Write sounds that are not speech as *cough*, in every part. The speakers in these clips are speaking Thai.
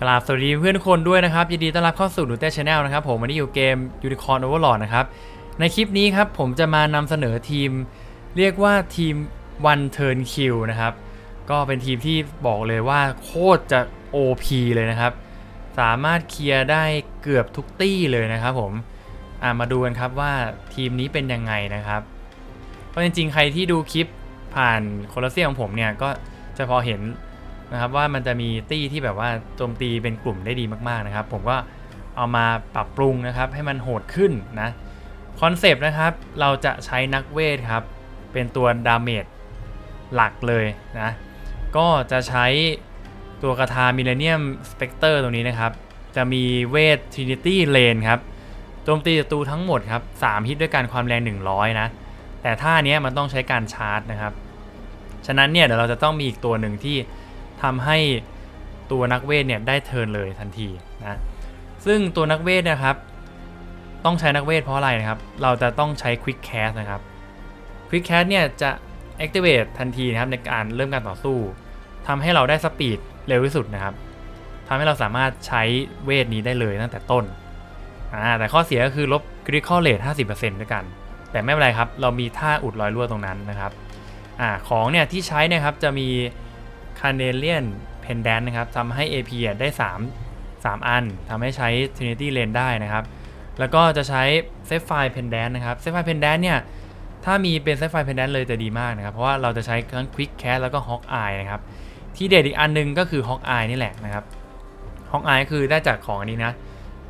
กราบสวัสดีเพื่อนคนด้วยนะครับยินดีต้อนรับเข้าสู่หนูเต้ชาแนลนะครับผมวันนี้อยู่เกม Unicorn Overlord นะครับในคลิปนี้ครับผมจะมานำเสนอทีม เรียกว่าทีม One Turn Kill นะครับก็เป็นทีมที่บอกเลยว่าโคตรจะ OP เลยนะครับ สามารถเคลียร์ได้เกือบทุกตี้เลยนะครับผมมาดูกันครับว่าทีมนี้เป็นยังไงนะครับก็จริงๆใครที่ดูคลิปผ่านโคลอเซียของผมเนี่ยก็จะพอเห็น นะครับว่ามันจะมีตี้ที่แบบว่าโจมตีเป็นกลุ่มได้ดีมากๆนะครับ ผมก็เอามาปรับปรุงนะครับให้มันโหดขึ้นนะคอนเซปต์นะครับเราจะใช้นักเวทครับ เป็นตัวดาเมจหลักเลยนะก็จะใช้ตัวกระทามิเลเนียมสเปกเตอร์ตรงนี้นะครับ จะมีเวท Trinity Lane ครับโจมตีศัตรูทั้งหมดครับ3ฮิตด้วยการความแรง 100 นะ แต่ท่านี้มันต้องใช้การชาร์จนะครับ ฉะนั้นเนี่ยเดี๋ยวเราจะต้องมีอีกตัวหนึ่งที่ ทำให้ตัวนักเวทเนี่ยได้เทิร์นเลยทันทีนะซึ่งตัวนักเวทนะครับต้องใช้นักเวทเพราะอะไรนะครับ เราจะต้องใช้ Quick Cast นะครับ Quick Cast เนี่ยจะ Activate ทันทีนะครับในการเริ่มการต่อสู้ทำให้เราได้สปีดเร็วที่สุดนะครับทำให้เราสามารถใช้เวทนี้ได้เลยตั้งแต่ต้นแต่ข้อเสียก็คือลบ Critical Rate 50%ด้วยกัน แต่ไม่เป็นไรครับ เรามีท่าอุดรอยรั่วตรงนั้นนะครับอของเนี่ยที่ใช้นะครับจะมี Canadian Pendant นะครับทำให้ AP อะได้ 3 3 อันทำให้ใช้ Trinity Lane ได้นะครับ แล้วก็จะใช้ Sapphire Pendant นะครับ Sapphire Pendant เนี่ย ถ้ามีเป็น Sapphire Pendant เลยจะดีมากนะครับ เพราะว่าเราจะใช้ทั้ง Quick Cast แล้วก็ Hawk Eye นะครับ ที่เด็ดอีกอันหนึงก็คือ Hawk Eye นี่แหละนะครับ Hawk Eye ก็คือได้จากของอันนี้นะ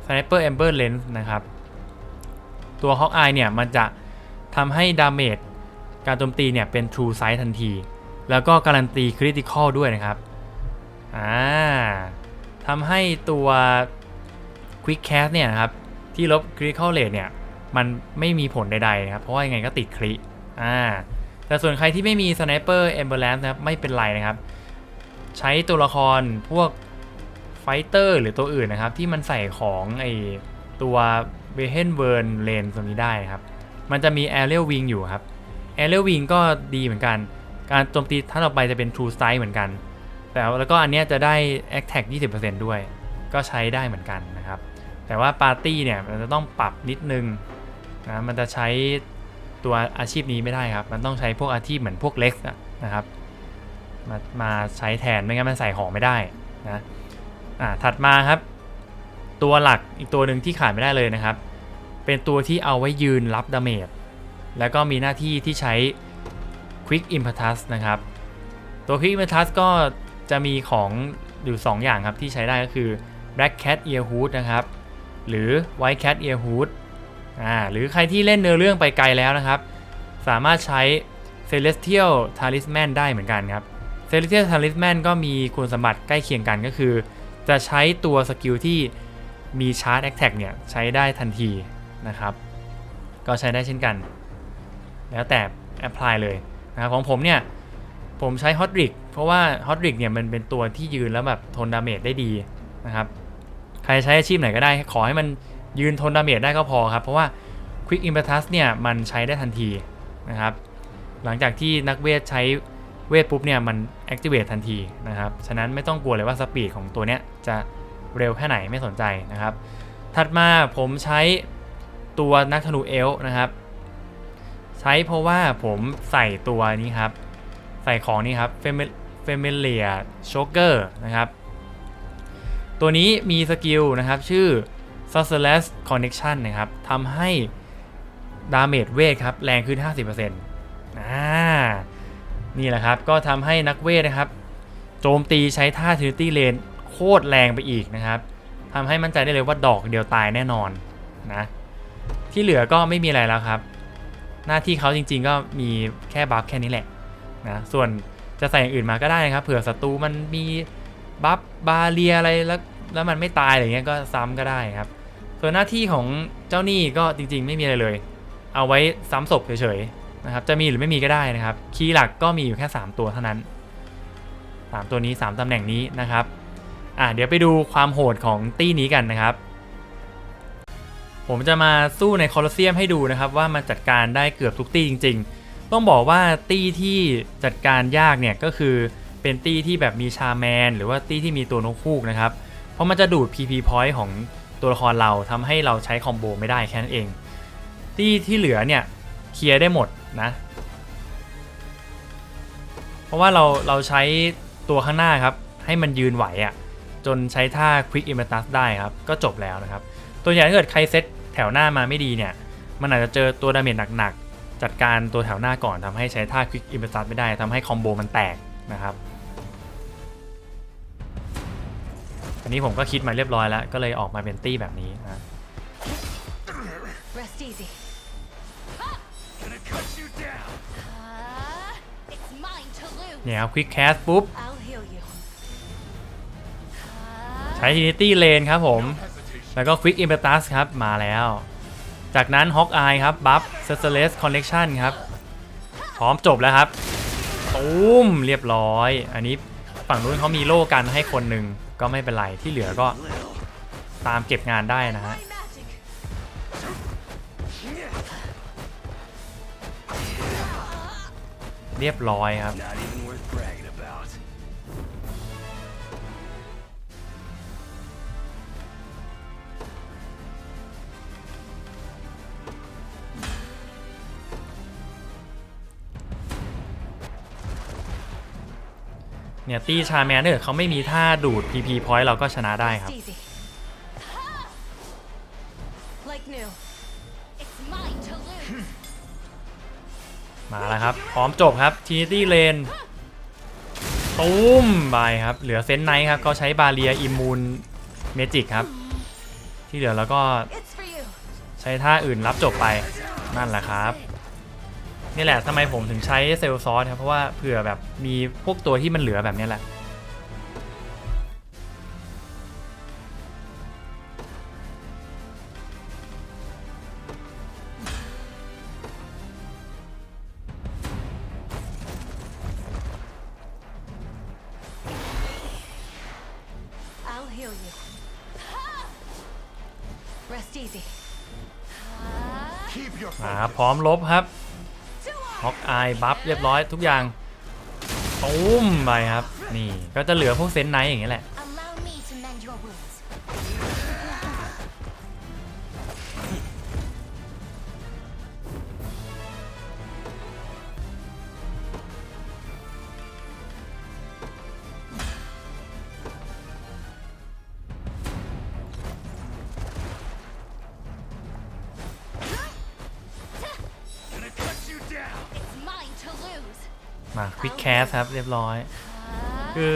Sniper Ember Lens นะครับ ตัว Hawk Eye เนี่ย มันจะทำให้ดาเมจการโจมตีเนี่ยเป็น True Sight ทันที แล้วก็การันตี Critical ด้วยนะครับอ่าทำให้ตัว Quick Cast เนี่ยนะครับ ที่ลบ Critical Rate เนี่ยมันไม่มีผลใดๆนะครับ เพราะว่ายังไงก็ติดคริอ่าแต่ส่วนใครที่ไม่มี Sniper Ambulance นะครับไม่เป็นไรนะครับ ใช้ตัวละครพวกไฟเตอร์หรือตัวอื่นนะครับ ที่มันใส่ของไอตัว v e h e n w e r n Lane ตรงนี้ได้ครับ มันจะมี Aerial Wing อยู่ครับ Aerial Wing ก็ดีเหมือนกัน การโจมตีท่านต่อไปจะเป็น True Strike เหมือนกัน แต่แล้วก็อันนี้จะได้ Attack 20%ด้วย ก็ใช้ได้เหมือนกันนะครับ แต่ว่าปาร์ตี้เนี่ยมันจะต้องปรับนิดนึงนะมันจะใช้ตัวอาชีพนี้ไม่ได้ครับ มันต้องใช้พวกอาชีพเหมือนพวกเล็กนะครับ มามาใช้แทนไม่งั้นมันใส่ของไม่ได้นะอ่าถัดมาครับ ตัวหลักอีกตัวหนึ่งที่ขาดไม่ได้เลยนะครับ เป็นตัวที่เอาไว้ยืนรับดาเมจแล้วก็มีหน้าที่ที่ใช้ Quick Impetus นะครับ ตัว Quick Impetus ก็จะมีของอยู่2อย่างครับที่ใช้ได้ก็คือ Black Cat Ear Hood นะครับ หรือ White Cat Ear Hood อ่าหรือใครที่เล่นเนื้อเรื่องไปไกลแล้วนะครับ สามารถใช้ Celestial Talisman ได้เหมือนกันครับ Celestial Talisman ก็มีคุณสมบัติใกล้เคียงกันก็คือ จะใช้ตัวสกิลที่มี Charge Attack เนี่ย ใช้ได้ทันทีนะครับ ก็ใช้ได้เช่นกัน แล้วแต่ Apply เลย นะของผมเนี่ยผมใช้ Hot r i g เพราะว่า Hot r i g เนี่ยมันเป็นตัวที่ยืนแล้วแบบทนดาเมจได้ดีนะครับใครใช้อาชีพไหนก็ได้ ขอให้มันยืนทนดาเมจได้ก็พอครับ เพราะว่า Quick Impetus เนี่ยมันใช้ได้ทันทีนะครับหลังจากที่นักเวทใช้เวทปุ๊บเนี่ยมัน Activate ทันทีนะครับ ฉะนั้นไม่ต้องกลัวเลยว่าสปีดของตัวเนี้ยจะเร็วแค่ไหนไม่สนใจนะครับ ถัดมาผมใช้ตัวนักธนูเอลนะครับ ใช้เพราะว่าผมใส่ตัวนี้ครับ ใส่ของนี้ครับ Familiar Choker นะครับ ตัวนี้มีสกิลนะครับ ชื่อ Sorceress Connection นะครับทำให้ดาเมจเวทครับ แรงขึ้น 50%อ่านี่แหละครับก็ทำให้นักเวทนะครับ โจมตีใช้ท่า Trinity Lane โคตรแรงไปอีกนะครับทำให้มั่นใจได้เลยว่าดอกเดียวตายแน่นอนนะที่เหลือก็ไม่มีอะไรแล้วครับ หน้าที่เขาจริง ๆ ก็มีแค่บัฟแค่นี้แหละนะส่วนจะใส่อย่างอื่นมาก็ได้นะครับ เผื่อศัตรูมันมีบัฟบาเรียอะไรแล้วแล้วมันไม่ตายอะไรเงี้ยก็ซ้ำก็ได้ครับ ส่วนหน้าที่ของเจ้าหนี้ก็จริง ๆ ไม่มีอะไรเลย เอาไว้ซ้ำศพเฉยๆนะครับจะมีหรือไม่มีก็ได้นะครับ คีย์หลักก็มีอยู่แค่ 3 ตัวเท่านั้น 3 ตัวนี้ 3ตำแหน่งนี้นะครับอะเดี๋ยวไปดูความโหดของตี้นี้กันนะครับ ผมจะมาสู้ในคอลอสเซียมให้ดูนะครับ ว่ามันจัดการได้เกือบทุกตีจริง ๆ ต้องบอกว่าตีที่จัดการยากเนี่ยก็คือเป็นตีที่แบบมีชาแมน หรือว่าตีที่มีตัวนกคูกนะครับ เพราะมันจะดูด PP point ของตัวละครเราทำให้เราใช้คอมโบไม่ได้แค่นั้นเองที่ที่เหลือเนี่ยเคลียร์ได้หมดนะ เพราะว่าเราเราใช้ตัวข้างหน้าครับ ให้มันยืนไหวอะ่ะจนใช้ท่า Quick i m m e t u s ได้ครับ ก็จบแล้วนะครับ ตัวอย่างถ้าเกิดใครเซต ถวหน้ามาไม่ดีเนี่ย มันอาจจะเจอตัวดาเมจหนักๆ จัดการตัวแถวหน้าก่อนทำให้ใช้ท่า Quick i m m e t u s ไม่ได้ทำให้คอมโบมันแตกนะครับอันนี้ผมก็คิดมาเรียบร้อยแล้ว ก็เลยออกมาเป็นตี้แบบนี้นะ Rest easy. Gonna cut you down. Uh, it's mine to lose. เนี่ยครับ Quick Cast ปุ๊บ I'll heal you. ใช้ Trinity Lane ครับผม Hesitation. แล้วก็ Quick Impetus ครับ มาแล้ว จากนั้น Hawkeye ครับ บัฟ c e s l e s Collection ครับ พร้อมจบแล้วครับตุ้มเรียบร้อย อันนี้ฝั่งนู้นเขามีโล่กันให้คนหนึ่งก็ไม่เป็นไร ที่เหลือก็ตามเก็บงานได้นะฮะเรียบร้อยครับ เนี่ยตีชาแมนเนี่ยเขาไม่มีท่าดูด PP point เราก็ชนะได้ครับ Rest easy. Like new. It's mine to lose. มาแล้วครับ พร้อมจบครับ Trinity Lane ตุ้มไปครับ เหลือเซนไนท์ครับก็ใช้บาเรียอิมมูนเมจิกครับ ที่เหลือแล้วก็ It's for you. ใช้ท่าอื่นรับจบไปนั่นแหละครับ นี่แหละทำไมผมถึงใช้เซลล์ซอสครับ เพราะว่าเผื่อแบบมีพวกตัวที่มันเหลือแบบเนี้ยแหละ I'll heal you. Rest easy. Keep your มาครับพร้อมลบครับ Two ฮอกอายบัฟเรียบร้อยทุกอย่างตุ้มไปครับ นี่ก็จะเหลือพวกเซนไนท์อย่างเงี้ยแหละ มาควิกแคสครับเรียบร้อย คือ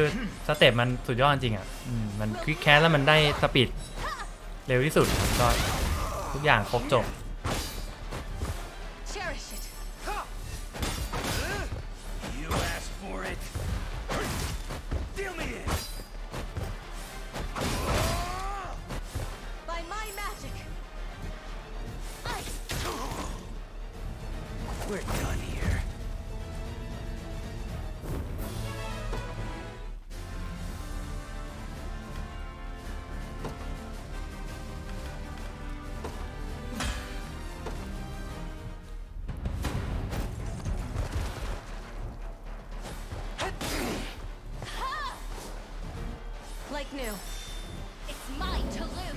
สเต็ปมันสุดยอดจริงอะอืมมันควิกแคสแล้วมันได้สปีดเร็วที่สุดก็ทุกอย่างครบจบ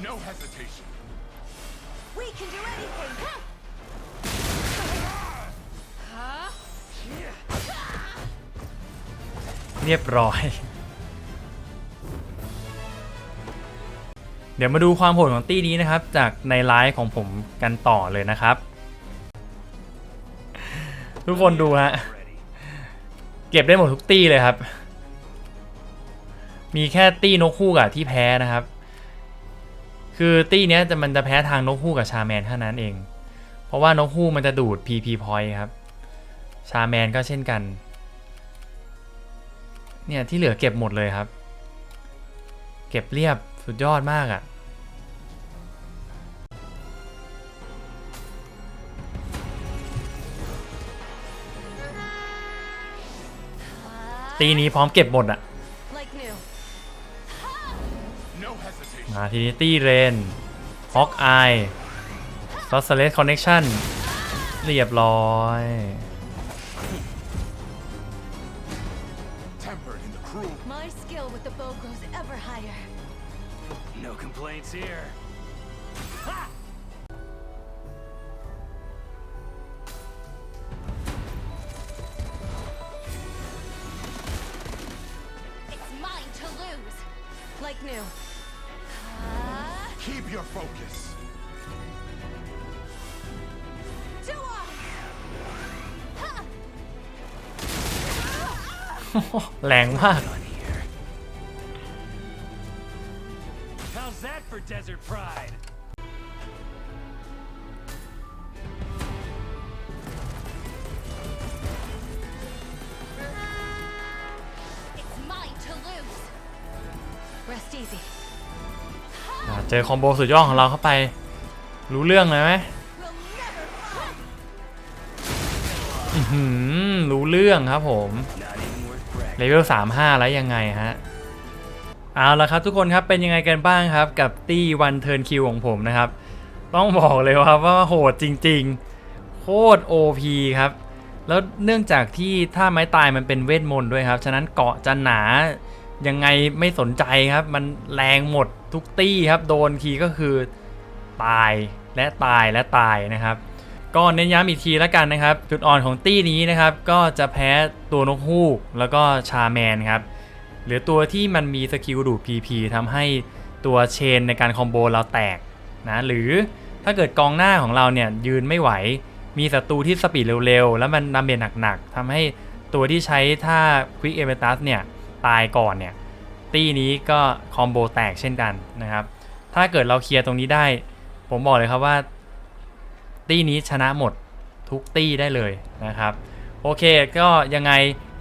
No hesitation. We can do anything. Huh? เรียบร้อย เดี๋ยวมาดูความโหดของตี้นี้นะครับ จากในไลฟ์ของผมกันต่อเลยนะครับ ทุกคนดูฮะ Ready. เก็บได้หมดทุกตี้เลยครับ มีแค่ตี้นกคู่กับที่แพ้นะครับ คือตี้เนี้ยจะมันจะแพ้ทางนกคู่กับชาแมนเท่านั้นเอง เพราะว่านกคู่มันจะดูด PP point ครับ ชาแมนก็เช่นกัน เนี่ยที่เหลือเก็บหมดเลยครับ เก็บเรียบสุดยอดมากอะ่ะตีนี้พร้อมเก็บหมดอะ มาทีนี้ตี้เรนฮอกอายซอสเลสคอนเน c ชั่นเรียบร้อย your focus. *laughs* do I? Ha! แรงมาก Done here. How's that for desert pride? เจอคอมโบสุดยอดของเราเข้าไป รู้เรื่องเลยไหมรู้เรื่องครับผมเลเวล35 แล้วยังไงฮะเอาละครับทุกคนครับเป็นยังไงกันบ้างครับ กับตี้วันเทิร์นคิวของผมนะครับ ต้องบอกเลยว่าว่าโหดจริงๆ โคตร OP ครับ แล้วเนื่องจากที่ถ้าไม้ตายมันเป็นเวทมนต์ด้วยครับ ฉะนั้นเกาะจะหนา ยังไงไม่สนใจครับ มันแรงหมดทุกตี้ครับ โดนทีก็คือตายและตายและตายนะครับ ก็เน้นย้ำอีกทีแล้วกันนะครับ จุดอ่อนของตี้นี้นะครับ ก็จะแพ้ตัวนกฮูกแล้วก็ชาแมนครับ หรือตัวที่มันมีสกิลดูด PP ทำให้ตัวเชนในการคอมโบเราแตกนะหรือถ้าเกิดกองหน้าของเราเนี่ยยืนไม่ไหว มีศัตรูที่สปีดเร็วๆ แล้วมันดาเมจหนักๆทำให้ตัวที่ใช้ท่า Quick e v e t u s เนี่ย ตายก่อนเนี่ยตี้นี้ก็คอมโบแตกเช่นกันนะครับถ้าเกิดเราเคลียร์ตรงนี้ได้ ผมบอกเลยครับว่า ตี้นี้ชนะหมดทุกตี้ได้เลยนะครับ โอเคก็ยังไง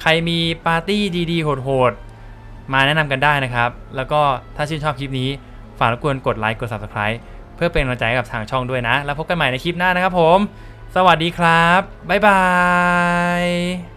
ใครมีปาร์ตี้ดีๆโหดๆ มาแนะนำกันได้นะครับ แล้วก็ถ้าชื่นชอบคลิปนี้ ฝากรบกวนกดไลค์กด Subscribe เพื่อเป็นกำลังใจให้กับทางช่องด้วยนะ แล้วพบกันใหม่ในคลิปหน้านะครับผม สวัสดีครับ บ๊ายบาย